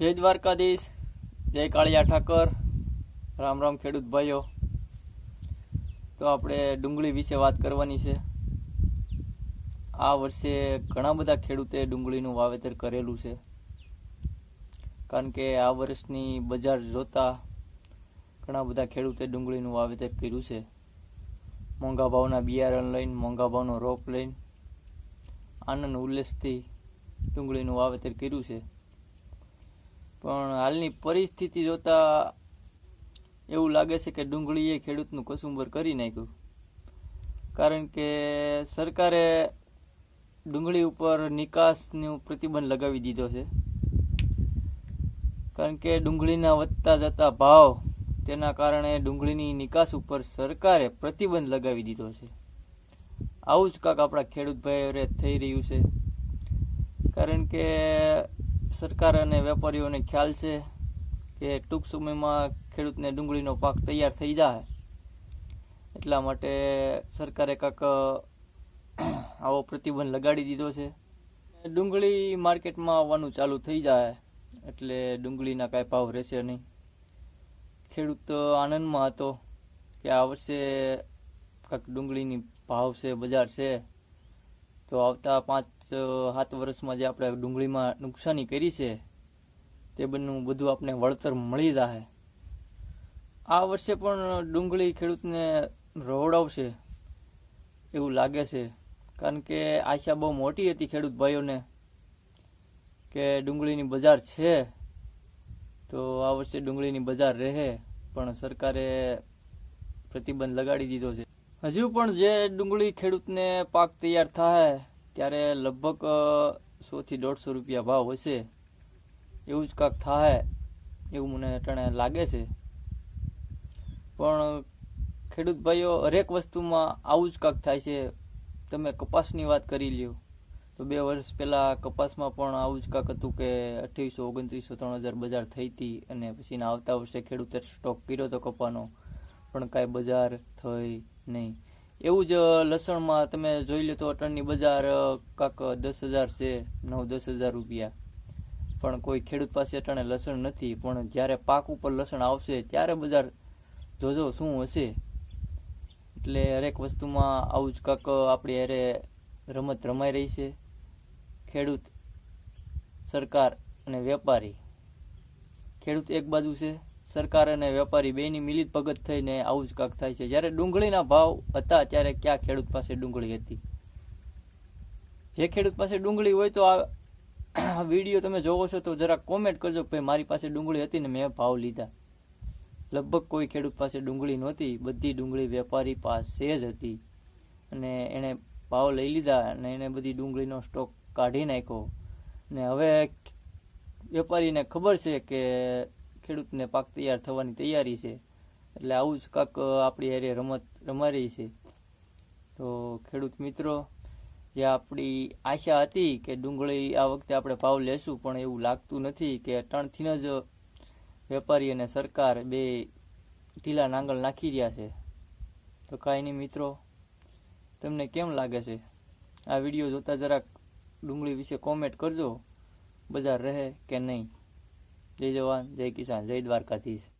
જય દ્વારકાધીશ, જય કાળિયા ઠાકર, રામ રામ ખેડૂત ભાઈઓ. તો આપણે ડુંગળી વિશે વાત કરવાની છે. આ વર્ષે ઘણા બધા ખેડૂતે ડુંગળીનું વાવેતર કરેલું છે. કારણ કે આ વર્ષની બજાર જોતા ઘણા બધા ખેડૂતે ડુંગળીનું વાવેતર કર્યું છે. મોંઘા ભાવના બિયારણ લઈને, મોંઘા ભાવનો રોપ લઈને આનંદ ઉલ્લેસથી ડુંગળીનું વાવેતર કર્યું છે. પણ હાલની પરિસ્થિતિ જોતા એવું લાગે છે કે ડુંગળીએ ખેડૂતનું કસુંબર કરી નાખ્યું. કારણ કે સરકારે ડુંગળી ઉપર નિકાસનું પ્રતિબંધ લગાવી દીધો છે. કારણ કે ડુંગળીના વધતા જતા ભાવ, તેના કારણે ડુંગળીની નિકાસ ઉપર સરકારે પ્રતિબંધ લગાવી દીધો છે. આવું જ કાંક આપણા ખેડૂત ભાઈ થઈ રહ્યું છે. કારણ કે સરકાર અને વેપારીઓને ખ્યાલ છે કે ટૂંક સમયમાં ખેડૂતને ડુંગળીનો પાક તૈયાર થઈ જાય એટલા માટે સરકારે કાંક આવો પ્રતિબંધ લગાડી દીધો છે. ડુંગળી માર્કેટમાં આવવાનું ચાલુ થઈ જાય એટલે ડુંગળીના કાંઈ ભાવ રહેશે નહીં. ખેડૂત આનંદમાં હતો કે આ વર્ષે કાંઈક ડુંગળીની ભાવ છે, બજાર છે, તો આવતા પાંચ સાત વર્ષમાં જે આપણે ડુંગળીમાં નુકસાની કરી છે, તે બધું બધું આપણે વળતર મળી જાય આ વર્ષે પણ ડુંગળી ખેડૂતને રોવડાવશે એવું લાગે છે. કારણ કે આશા બહુ મોટી હતી ખેડૂત ભાઈઓને કે ડુંગળીની બજાર છે, તો આ વર્ષે ડુંગળીની બજાર રહે, પણ સરકારે પ્રતિબંધ લગાડી દીધો છે. હજુ પણ જે ડુંગળી ખેડૂતને પાક તૈયાર થાય ત્યારે લગભગ સોથી દોઢસો રૂપિયા ભાવ હશે. એવું જ કાંક થાય એવું મને અટાણે લાગે છે. પણ ખેડૂત ભાઈઓ, હરેક વસ્તુમાં આવું જ કાંક થાય છે. તમે કપાસની વાત કરી લ્યો. તો બે વર્ષ પહેલાં કપાસમાં પણ આવું જ કાંક હતું કે અઠ્યાવીસો, ઓગણત્રીસો, ત્રણ હજાર બજાર થઈ હતી અને પછી આવતા વર્ષે ખેડૂતે સ્ટોક કર્યો હતો કપાનો. પણ કાંઈ બજાર થઈ નહીં. એવું જ લસણમાં તમે જોઈ લો તો અટણની બજાર કાંક દસ હજાર છે, નવ દસ હજાર રૂપિયા. પણ કોઈ ખેડૂત પાસે અટાણે લસણ નથી, પણ જ્યારે પાક ઉપર લસણ આવશે, ત્યારે બજાર જોજો શું હશે. એટલે હરેક વસ્તુમાં આવું જ કાંક આપણી અરે રમત રમાઈ રહી છે. ખેડૂત, સરકાર અને વેપારી. ખેડૂત એક બાજુ છે સરકાર અને વેપારી બેની મિલિત ભગત થઈને આવું જ કાંક થાય છે. જ્યારે ડુંગળીના ભાવ હતા, ત્યારે ક્યાં ખેડૂત પાસે ડુંગળી હતી? જે ખેડૂત પાસે ડુંગળી હોય તો આ વીડિયો તમે જોવો છો તો જરા કોમેન્ટ કરજો ભાઈ મારી પાસે ડુંગળી હતી ને મેં ભાવ લીધા. લગભગ કોઈ ખેડૂત પાસે ડુંગળી નહોતી, બધી ડુંગળી વેપારી પાસે જ હતી. અને એણે ભાવ લઈ લીધા અને એણે બધી ડુંગળીનો સ્ટોક કાઢી નાખ્યો. ને હવે વેપારીને ખબર છે કે ખેડૂતને પાક તૈયાર થવાની તૈયારી છે. એટલે આવું જ કાંક આપણી હારે રમત રમારી છે. તો ખેડૂત મિત્રો, જે આપણી આશા હતી કે ડુંગળી આ વખતે આપણે ભાવ લેશું, પણ એવું લાગતું નથી કે ત્રણથી જ વેપારી અને સરકાર બે ઢીલા નાંગલ નાખી રહ્યા છે. તો કાંઈ નહીં મિત્રો, તમને કેમ લાગે છે? આ વીડિયો જોતા જરાક ડુંગળી વિશે કોમેન્ટ કરજો. બજાર રહે કે નહીં? જય જવાન જય કિસાન જય દ્વારકાધીશ.